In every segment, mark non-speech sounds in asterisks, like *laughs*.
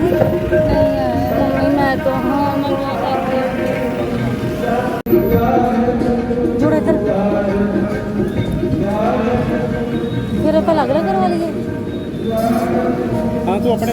ਗਈ ਨਹੀਂ ਮੈਂ ਤਾਂ ਹਾਂ ਮੈਂ ਜੁੜ ਇੱਧਰ ਫਿਰ ਆਪਾਂ ਲੱਗ ਰਿਹਾ ਕਰਵਾ ਲਈਏ ਹਾਂ ਤੂੰ ਆਪਣੇ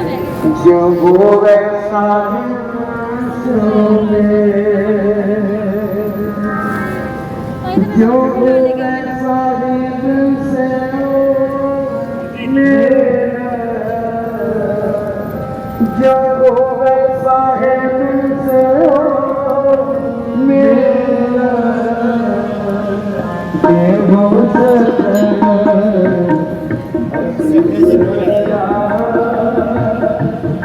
ਅਸੀਂ ਦੋਨੇ ਇਕੱਠੇ ਕਰਾ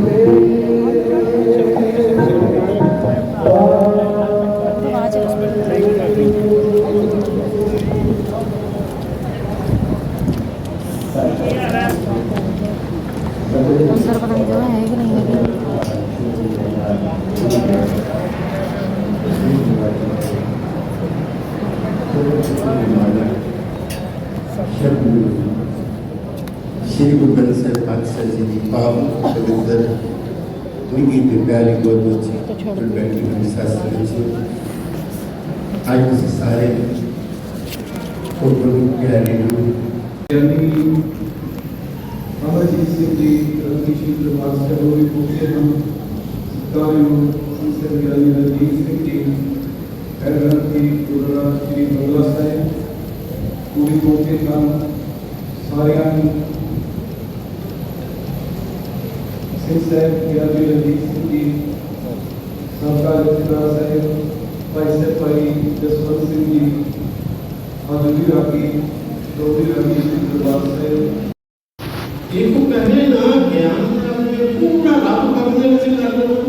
ਕੇ ਵਾਪਸ ਠੀਕ ਹੈ ਹਾਂਜੀ ਦੇਖੋ ਸੱਚ ਅਸੀਂ ਜੋ ਹੋਵੇ ਸ੍ਰੀ ਗੁਰੂ ਗ੍ਰੰਥ ਸਾਹਿਬ ਪਾਤਸ਼ਾਹ ਜੀ ਦੀ ਪਾਵਨ ਪਵਿੱਤਰ ਡੂੰਗੀ ਤੇ ਪਿਆਰੀ ਗੋਦ ਵਿੱਚ ਜੁੜ ਬੈਠੀ ਮੇਰੀ ਸਾਸਤਰ ਵਿੱਚ ਅੱਜ ਅਸੀਂ ਸਾਰੇ ਉਹ ਗੁਰੂ ਗਿਆਨੀ ਗੁਰੂ ਗਿਆਨੀ ਬਾਬਾ ਜੀ ਸਿੰਘ ਜੀ ਰਣਜੀਤ ਦਰਬਾਰ ਸਾਹਿਬ ਦੇ ਪੁੱਤਰ ਹਨ ਸਤਿਕਾਰਯੋਗ ਸੰਸਦ ਗਿਆਨੀ ਰਣਜੀਤ ਸਿੰਘ ਜੀ ਹੈਰਨਤੀ ਗੁਰਨਾਥ ਜੀ ਬੰਗਲਾ ਸਾਹਿਬ ਪੂਰੀ ਕੋਟੇ ਨਾਲ ਸਾਰਿਆਂ ਨੂੰ ਸਿੰਘ ਸਾਹਿਬ ਗਿਆਨੀ ਰਣਜੀਤ ਸਿੰਘ ਜੀ ਸਾਬਕਾ ਜਥੇਦਾਰ ਸਾਹਿਬ ਭਾਈ ਸਾਹਿਬ ਭਾਈ ਜਸਵੰਤ ਸਿੰਘ ਜੀ ਆਦਮੀ ਰਾਗੀ ਚੌਧਰੀ ਰਾਗੀ ਜੀ ਦਰਬਾਰ ਸਾਹਿਬ ਇਹੋ ਕਹਿੰਦੇ ਨਾ ਗਿਆਨ ਕਰਦੇ ਪੂਰਾ ਰੱਬ ਕਰਦੇ ਵਿੱਚ ਕਰ ਲਓ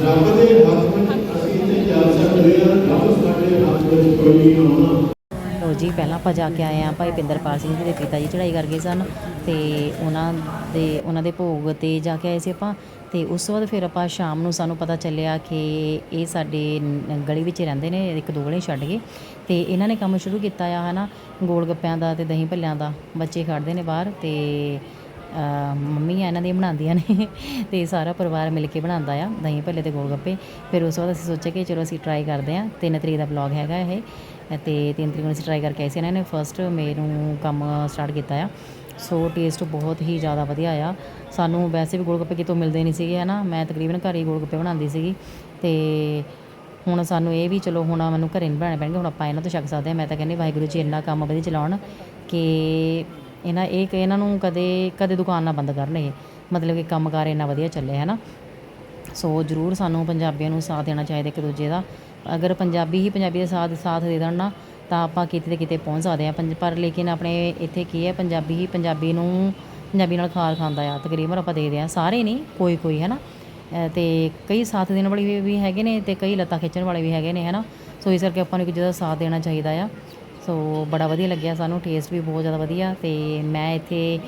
ਰੱਬ ਦੇ ਹੱਥ ਵਿੱਚ ਅਸੀਂ ਤੇ ਜਾ ਸਕਦੇ ਹਾਂ ਰੱਬ ਸਾਡੇ ਹੱਥ ਵਿੱਚ ਕੋਈ ਨਹੀਂ ਆਉਣਾ ਲੋ ਜੀ ਪਹਿਲਾਂ ਆਪਾਂ ਜਾ ਕੇ ਆਏ ਆ ਭਾਈ ਪਿੰਦਰਪਾਲ ਸਿੰਘ ਜੀ ਦੇ ਪਿਤਾ ਜੀ ਚੜ੍ਹਾਈ ਕਰ ਗਏ ਸਨ ਤੇ ਉਹਨਾਂ ਦੇ ਉਹਨਾਂ ਦੇ ਭੋਗ ਤੇ ਜਾ ਕੇ ਆਏ ਸੀ ਆਪਾਂ ਤੇ ਉਸ ਤੋਂ ਬਾਅਦ ਫਿਰ ਆਪਾਂ ਸ਼ਾਮ ਨੂੰ ਸਾਨੂੰ ਪਤਾ ਚੱਲਿਆ ਕਿ ਇਹ ਸਾਡੇ ਗਲੀ ਵਿੱਚ ਰਹਿੰਦੇ ਨੇ, ਇੱਕ ਦੋ ਗਲੀ ਛੱਡ ਗਏ ਤੇ ਇਹਨਾਂ ਨੇ ਕੰਮ ਸ਼ੁਰੂ ਕੀਤਾ ਆ, ਹਨਾ, ਗੋਲ ਗੱਪਿਆਂ ਦਾ ਤੇ ਦਹੀਂ ਭੱਲਿਆਂ ਦਾ, ਬੱਚੇ ਖੜਦੇ ਨੇ ਬਾਹਰ ਤੇ ਮੰਮੀ ਆ, ਇਹਨਾਂ ਦੀਆਂ ਬਣਾਉਂਦੀਆਂ ਨੇ ਤੇ ਸਾਰਾ ਪਰਿਵਾਰ ਮਿਲ ਕੇ ਬਣਾਉਂਦਾ ਆ, ਦਹੀਂ ਭੱਲੇ ਤੇ ਗੋਲ ਗੱਪੇ ਫਿਰ ਉਸ ਤੋਂ ਬਾਅਦ ਅਸੀਂ ਸੋਚਿਆ ਕਿ ਚਲੋ ਅਸੀਂ ਟਰਾਈ ਕਰਦੇ ਆ 3 ਤਰੀਕ ਦਾ ਬਲੌਗ ਹੈਗਾ ਇਹ। ਤੇ 3 ਤਰੀਕ ਨੂੰ ਅਸੀਂ ਟਰਾਈ ਕਰਕੇ ਆਏ ਸੀ ਇਹਨਾਂ ਨੇ। ਫਸਟ ਮੇ ਨੂੰ ਕੰਮ ਸਟਾਰਟ ਕੀਤਾ ਆ। ਸੋ ਟੇਸਟ ਬਹੁਤ ਹੀ ਜ਼ਿਆਦਾ ਵਧੀਆ ਆ। ਸਾਨੂੰ ਵੈਸੇ ਵੀ ਗੋਲਗੱਪੇ ਕਿਤੋਂ ਮਿਲਦੇ ਨਹੀਂ ਸੀਗੇ, ਹਨਾ। ਮੈਂ ਤਕਰੀਬਨ ਘਰ ਹੀ ਗੋਲਗੱਪੇ ਬਣਾਉਂਦੀ ਸੀਗੀ। ਤੇ ਹੁਣ ਸਾਨੂੰ ਇਹ ਵੀ ਚਲੋ, ਹੁਣ ਮੈਨੂੰ ਘਰੇ ਨਹੀਂ ਬਣਾਉਣੇ ਪੈਣਗੇ। ਹੁਣ ਆਪਾਂ ਇਹਨਾਂ ਤੋਂ ਛਕ ਸਕਦੇ ਹਾਂ। ਮੈਂ ਤਾਂ ਕਹਿੰਦੀ ਵਾਹਿਗੁਰੂ ਜੀ ਇੰਨਾ ਕੰਮ ਵਧੀਆ ਚਲਾਉਣ ਕਿ ਇਹਨਾਂ ਇਹ ਕਿ ਇਹਨਾਂ ਨੂੰ ਕਦੇ ਕਦੇ ਦੁਕਾਨ ਨਾ ਬੰਦ ਕਰਨ ਇਹ ਮਤਲਬ ਕਿ ਕੰਮਕਾਰ ਇੰਨਾ ਵਧੀਆ ਚੱਲੇ ਹੈ ਨਾ ਸੋ ਜ਼ਰੂਰ ਸਾਨੂੰ ਪੰਜਾਬੀਆਂ ਨੂੰ ਸਾਥ ਦੇਣਾ ਚਾਹੀਦਾ ਇੱਕ ਦੂਜੇ ਦਾ। ਅਗਰ ਪੰਜਾਬੀ ਹੀ ਪੰਜਾਬੀ ਦਾ ਸਾਥ ਸਾਥ ਦੇ ਦੇਣ ਨਾ ਤਾਂ ਆਪਾਂ ਕਿਤੇ ਤੇ ਕਿਤੇ ਪਹੁੰਚ ਸਕਦੇ ਆ ਪੰਜ ਪਰ ਲੇਕਿਨ ਆਪਣੇ ਇੱਥੇ ਕੀ ਹੈ ਪੰਜਾਬੀ ਹੀ ਪੰਜਾਬੀ ਨੂੰ ਪੰਜਾਬੀ ਨਾਲ ਖਾਰ ਖਾਂਦਾ ਆ। ਤਕਰੀਬਨ ਆਪਾਂ ਦੇਖਦੇ ਆ ਸਾਰੇ ਨਹੀਂ ਕੋਈ ਕੋਈ ਹੈ ਨਾ ਅ, ਤੇ ਕਈ ਸਾਥ ਦੇਣ ਵਾਲੇ ਵੀ- ਹੈਗੇ ਨੇ ਤੇ ਕਈ ਲੱਤਾਂ ਖਿੱਚਣ ਵਾਲੇ ਵੀ ਹੈਗੇ ਨੇ ਹੈ ਨਾ ਸੋ ਇਸ ਕਰਕੇ ਆਪਾਂ ਨੂੰ ਇੱਕ ਦੂਜੇ ਦਾ ਸਾਥ ਦੇਣਾ ਚਾਹੀਦਾ ਆ। ਸੋ ਬੜਾ ਵਧੀਆ ਲੱਗਿਆ ਸਾਨੂੰ ਟੇਸਟ ਵੀ ਬਹੁਤ ਜ਼ਿਆਦਾ ਵਧੀਆ ਤੇ ਮੈਂ ਇੱਥੇ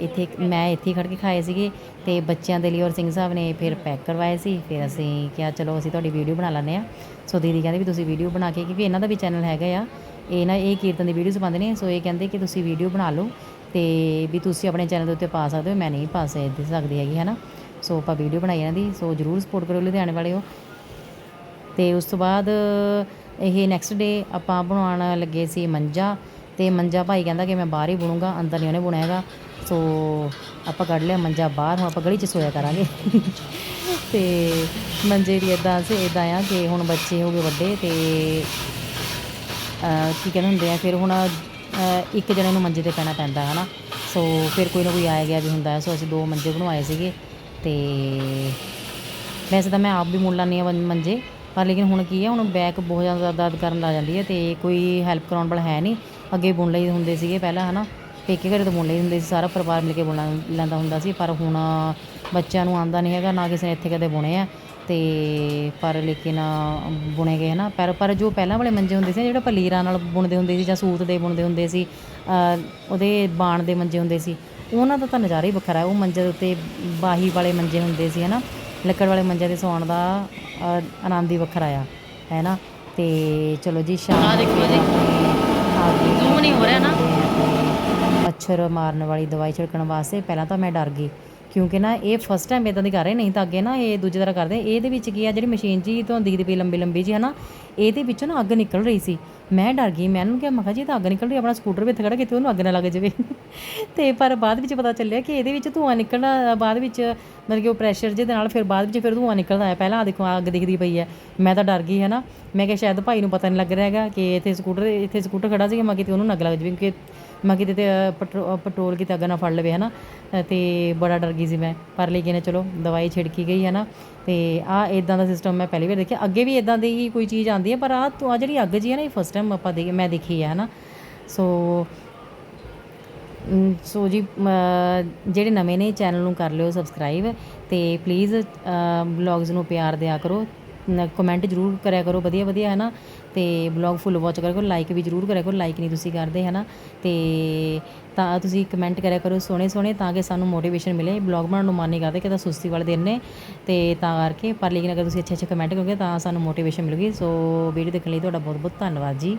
ਇੱਥੇ ਮੈਂ ਇੱਥੇ ਹੀ ਖੜ ਕੇ ਖਾਏ ਸੀਗੇ ਤੇ ਬੱਚਿਆਂ ਦੇ ਲਈ ਔਰ ਸਿੰਘ ਸਾਹਿਬ ਨੇ ਫਿਰ ਪੈਕ ਕਰਵਾਏ ਸੀ, ਫਿਰ ਅਸੀਂ ਕਿਹਾ ਚਲੋ ਅਸੀਂ ਤੁਹਾਡੀ ਵੀਡੀਓ ਬਣਾ ਲੈਂਦੇ ਆ ਸੋ ਦੀਦੀ ਕਹਿੰਦੇ ਵੀ ਤੁਸੀਂ ਵੀਡੀਓ ਬਣਾ ਕੇ, ਕਿਉਂਕਿ ਇਹਨਾਂ ਦਾ ਵੀ ਚੈਨਲ ਹੈਗਾ ਆ, ਇਹ ਨਾ ਇਹ ਕੀਰਤਨ ਦੀ ਵੀਡੀਓਜ਼ ਪਾਉਂਦੇ ਨੇ, ਸੋ ਇਹ ਕਹਿੰਦੇ ਕਿ ਤੁਸੀਂ ਵੀਡੀਓ ਬਣਾ ਲਓ ਤੇ ਵੀ ਤੁਸੀਂ ਆਪਣੇ ਚੈਨਲ ਦੇ ਉੱਤੇ ਪਾ ਸਕਦੇ ਹੋ, ਮੈਂ ਨਹੀਂ ਪਾ ਸਕਦੀ ਹੈਗੀ, ਹੈ ਨਾ? ਸੋ ਆਪਾਂ ਵੀਡੀਓ ਬਣਾਈ ਇਹਨਾਂ ਦੀ, ਸੋ ਜਰੂਰ ਸਪੋਰਟ ਕਰੋ ਲੁਧਿਆਣੇ ਵਾਲਿਓ। ਤੇ ਉਸ ਤੋਂ ਬਾਅਦ ਇਹ ਨੈਕਸਟ ਡੇ ਆਪਾਂ ਬਣਾਉਣ ਲੱਗੇ ਸੀ ਮੰਜਾ ਤੇ ਮੰਜਾ ਭਾਈ ਕਹਿੰਦਾ ਕਿ ਮੈਂ ਬਾਹਰ ਹੀ ਬੁਣੂੰਗਾ, ਅੰਦਰ ਨਹੀਂ ਉਹਨੇ ਬੁਣਿਆ ਹੈਗਾ। ਸੋ ਆਪਾਂ ਕੱਢ ਲਿਆ ਮੰਜਾ ਬਾਹਰ, ਹੁਣ ਆਪਾਂ ਗਲੀ 'ਚ ਸੋਇਆ ਕਰਾਂਗੇ। *laughs* ਤੇ ਮੰਜੇ ਦੀ ਇਦਾਂ ਸੀ ਇਦਾਂ ਆ ਕਿ ਹੁਣ ਬੱਚੇ ਹੋ ਗਏ ਵੱਡੇ ਤੇ ਕੀ ਕਹਿੰਦੇ ਹੁੰਦੇ ਆ, ਫਿਰ ਹੁਣ ਇੱਕ ਜਣੇ ਨੂੰ ਮੰਜੇ ਤੇ ਪੈਣਾ ਪੈਂਦਾ ਹੈ ਨਾ ਸੋ ਫਿਰ ਕੋਈ ਨਾ ਕੋਈ ਆਇਆ ਗਿਆ ਵੀ ਹੁੰਦਾ ਹੈ ਸੋ ਅਸੀਂ ਦੋ ਮੰਜੇ ਬਣਵਾਏ ਸੀਗੇ ਤੇ ਵੈਸੇ ਤਾਂ ਮੈਂ ਆਪ ਵੀ ਮੁੱਲ ਲਾਉਂਦੀ ਹਾਂ ਮੰਜੇ। ਪਰ ਲੇਕਿਨ ਹੁਣ ਕੀ ਹੈ ਹੁਣ ਬੈਕ ਬਹੁਤ ਜ਼ਿਆਦਾ ਦਰਦ ਕਰਨ ਲੱਗ ਜਾਂਦੀ ਹੈ ਤੇ ਕੋਈ ਹੈਲਪ ਕਰਾਉਣ ਵਾਲਾ ਹੈ ਨਹੀਂ। ਅੱਗੇ ਬੁਣ ਲਈ ਹੁੰਦੇ ਸੀਗੇ ਪਹਿਲਾਂ, ਹਨਾ? ਪੇਕੇ ਘਰੇ ਤੋਂ ਬੁਣ ਲਈ ਹੁੰਦੇ ਸੀ, ਸਾਰਾ ਪਰਿਵਾਰ ਮਿਲ ਕੇ ਬੁਣ ਲੈਂਦਾ ਹੁੰਦਾ ਸੀ, ਪਰ ਹੁਣ ਬੱਚਿਆਂ ਨੂੰ ਆਂਦਾ ਨਹੀਂ ਹੈਗਾ, ਨਾ ਕਿਸੇ ਨੇ ਇੱਥੇ ਕਦੇ ਬੁਣੇ ਆ। ਤੇ ਪਰ ਲੇਕਿਨ ਬੁਣੇ ਗਏ, ਹਨਾ? ਪਰ ਪਰ ਜੋ ਪਹਿਲਾਂ ਵਾਲੇ ਮੰਜੇ ਹੁੰਦੇ ਸੀ ਜਿਹੜਾ ਪਲੀਰਾਂ ਨਾਲ ਬੁਣਦੇ ਹੁੰਦੇ ਸੀ ਜਾਂ ਸੂਤ ਦੇ ਬੁਣਦੇ ਹੁੰਦੇ ਸੀ ਉਹਦੇ ਬਾਣ ਦੇ ਮੰਜੇ ਹੁੰਦੇ ਸੀ, ਉਹਨਾਂ ਦਾ ਤਾਂ ਨਜ਼ਾਰਾ ਹੀ ਵੱਖਰਾ ਹੈ। ਉਹ ਮੰਜੇ ਦੇ ਉੱਤੇ ਬਾਹੀ ਵਾਲੇ ਮੰਜੇ ਹੁੰਦੇ ਸੀ, ਹਨਾ? ਲੱਕੜ ਵਾਲੇ ਮੰਜੇ ਤੇ ਸੌਣ ਦਾ ਆਨੰਦ ਹੀ ਵੱਖਰਾ ਆ ਹੈ ਨਾ? ਤੇ ਚਲੋ ਜੀ ਸ਼ਾਮ ਆ ਦੇਖੋ ਜੀ। ਜ਼ੂਮ ਨਹੀਂ ਹੋ ਰਿਹਾ ਨਾ। ਮੱਛਰ ਮਾਰਨ ਵਾਲੀ ਦਵਾਈ ਛਿੜਕਣ ਵਾਸਤੇ ਪਹਿਲਾਂ ਤਾਂ ਮੈਂ ਡਰ ਗਈ। ਕਿਉਂਕਿ ਨਾ ਇਹ ਫਸਟ ਟਾਈਮ ਇਦਾਂ ਦੀ ਕਰ ਰਹੇ, ਨਹੀਂ ਤਾਂ ਅੱਗੇ ਨਾ ਇਹ ਦੂਜੀ ਤਰ੍ਹਾਂ ਕਰਦੇ। ਇਹਦੇ ਵਿੱਚ ਕੀ ਆ, ਜਿਹੜੀ ਮਸ਼ੀਨ ਜੀ ਤੁਹਾਨੂੰ ਦਿਖਦੀ ਪਈ ਲੰਬੀ ਲੰਬੀ ਜੀ, ਹਨਾ, ਇਹਦੇ ਵਿੱਚੋਂ ਨਾ ਅੱਗ ਨਿਕਲ ਰਹੀ ਸੀ। ਮੈਂ ਡਰ ਗਈ, ਮੈਂ ਉਹਨੂੰ ਕਿਹਾ, ਮੈਂ ਕਿਹਾ, ਜੀ ਇਹ ਤਾਂ ਅੱਗ ਨਿਕਲ ਰਹੀ, ਆਪਣਾ ਸਕੂਟਰ ਵੀ ਇੱਥੇ ਖੜਾ, ਕਿਤੇ ਉਹਨੂੰ ਅੱਗ ਨਾ ਲੱਗ ਜਾਵੇ। ਤੇ ਪਰ ਬਾਅਦ ਵਿੱਚ ਪਤਾ ਚੱਲਿਆ ਕਿ ਇਹਦੇ ਵਿੱਚ ਧੂੰਆਂ ਨਿਕਲਣਾ ਬਾਅਦ ਵਿੱਚ, ਮਤਲਬ ਕਿ ਉਹ ਪ੍ਰੈਸ਼ਰ ਜਿਹਦੇ ਨਾਲ ਫਿਰ ਬਾਅਦ ਵਿੱਚ ਫਿਰ ਧੂੰਆਂ ਨਿਕਲਦਾ ਹੈ ਪਹਿਲਾਂ ਆਹ ਦੇਖੋ ਅੱਗ ਦਿਖਦੀ ਪਈ ਹੈ। ਮੈਂ ਤਾਂ ਡਰ ਗਈ ਹੈ ਨਾ ਮੈਂ ਕਿਹਾ, ਸ਼ਾਇਦ ਭਾਈ ਨੂੰ ਪਤਾ ਨਹੀਂ ਲੱਗ ਰਿਹਾ ਹੈਗਾ ਕਿ ਇੱਥੇ ਸਕੂਟਰ ਇੱਥੇ ਸਕੂਟਰ ਖੜਾ ਸੀਗਾ ਮੈਂ ਕਿਤੇ ਉਹਨੂੰ ਅੱਗ ਲੱਗ ਜਾਵੇ, ਕਿਉਂਕਿ ਮੈਂ ਕਿਤੇ ਤੇ ਅ, ਪੈਟਰੋ- ਪੈਟਰੋਲ ਕਿਤੇ ਅੱਗ ਨਾ ਫੜ ਲਵੇ ਹੈ ਨਾ ਤੇ ਬੜਾ ਡਰ ਗਈ ਸੀ ਮੈਂ। ਪਰ ਲੇਕਿਨ ਚਲੋ ਦਵਾਈ ਛਿੜਕੀ ਗਈ ਹੈ ਨਾ ਤੇ ਆ ਇਦਾਂ ਦਾ ਸਿਸਟਮ ਮੈਂ ਪਹਿਲੀ ਵਾਰ ਦੇਖਿਆ। ਅੱਗੇ ਵੀ ਇਦਾਂ ਦੀ ਹੀ ਕੋਈ ਚੀਜ਼ ਆਉਂਦੀ ਹੈ ਪਰ ਆ ਆ ਜਿਹੜੀ ਅੱਗ ਜੀ ਹੈ ਨਾ ਇਹ ਫਸਟ ਟਾਈਮ ਆਪਾਂ ਦੇ ਮੈਂ ਦੇਖੀ ਹੈ ਨਾ ਸੋ ਸੋ ਜੀ ਜਿਹੜੇ ਨਵੇਂ ਨੇ ਚੈਨਲ ਨੂੰ ਕਰ ਲਿਓ ਸਬਸਕ੍ਰਾਈਬ ਤੇ ਪਲੀਜ਼ ਬਲੌਗਸ ਨੂੰ ਪਿਆਰ ਦਿਆ ਕਰੋ। ਕਮੈਂਟ ਜਰੂਰ ਕਰਿਆ ਕਰੋ, ਵਧੀਆ ਵਧੀਆ ਹੈ ਨਾ ਤੇ ਬਲੌਗ ਫੁੱਲ ਵਾਚ ਕਰਿਆ ਕਰੋ ਲਾਈਕ ਵੀ ਜਰੂਰ ਕਰਿਆ ਕਰੋ ਲਾਈਕ ਨਹੀਂ ਤੁਸੀਂ ਕਰਦੇ ਹੈ ਨਾ ਤੇ ਤਾਂ ਤੁਸੀਂ ਕਮੈਂਟ ਕਰਿਆ ਕਰੋ ਸੋਹਣੇ ਸੋਹਣੇ, ਤਾਂ ਕਿ ਸਾਨੂੰ ਮੋਟੀਵੇਸ਼ਨ ਮਿਲੇ। ਬਲੌਗ ਬਣਾਉਣ ਨੂੰ ਮਨ ਨਹੀਂ ਕਰਦਾ ਕਿ ਤਾਂ ਸੁਸਤੀ ਵਾਲੇ ਦਿਨ ਨੇ। ਤੇ ਤਾਂ ਕਰਕੇ, ਪਰ ਲੇਕਿਨ ਅਗਰ ਤੁਸੀਂ ਅੱਛੇ ਅੱਛੇ ਕਮੈਂਟ ਕਰੋਗੇ, ਤਾਂ ਸਾਨੂੰ ਮੋਟੀਵੇਸ਼ਨ ਮਿਲੂਗੀ। ਸੋ ਵੀਡੀਓ ਦੇਖਣ ਲਈ ਤੁਹਾਡਾ ਬਹੁਤ ਬਹੁਤ ਧੰਨਵਾਦ ਜੀ।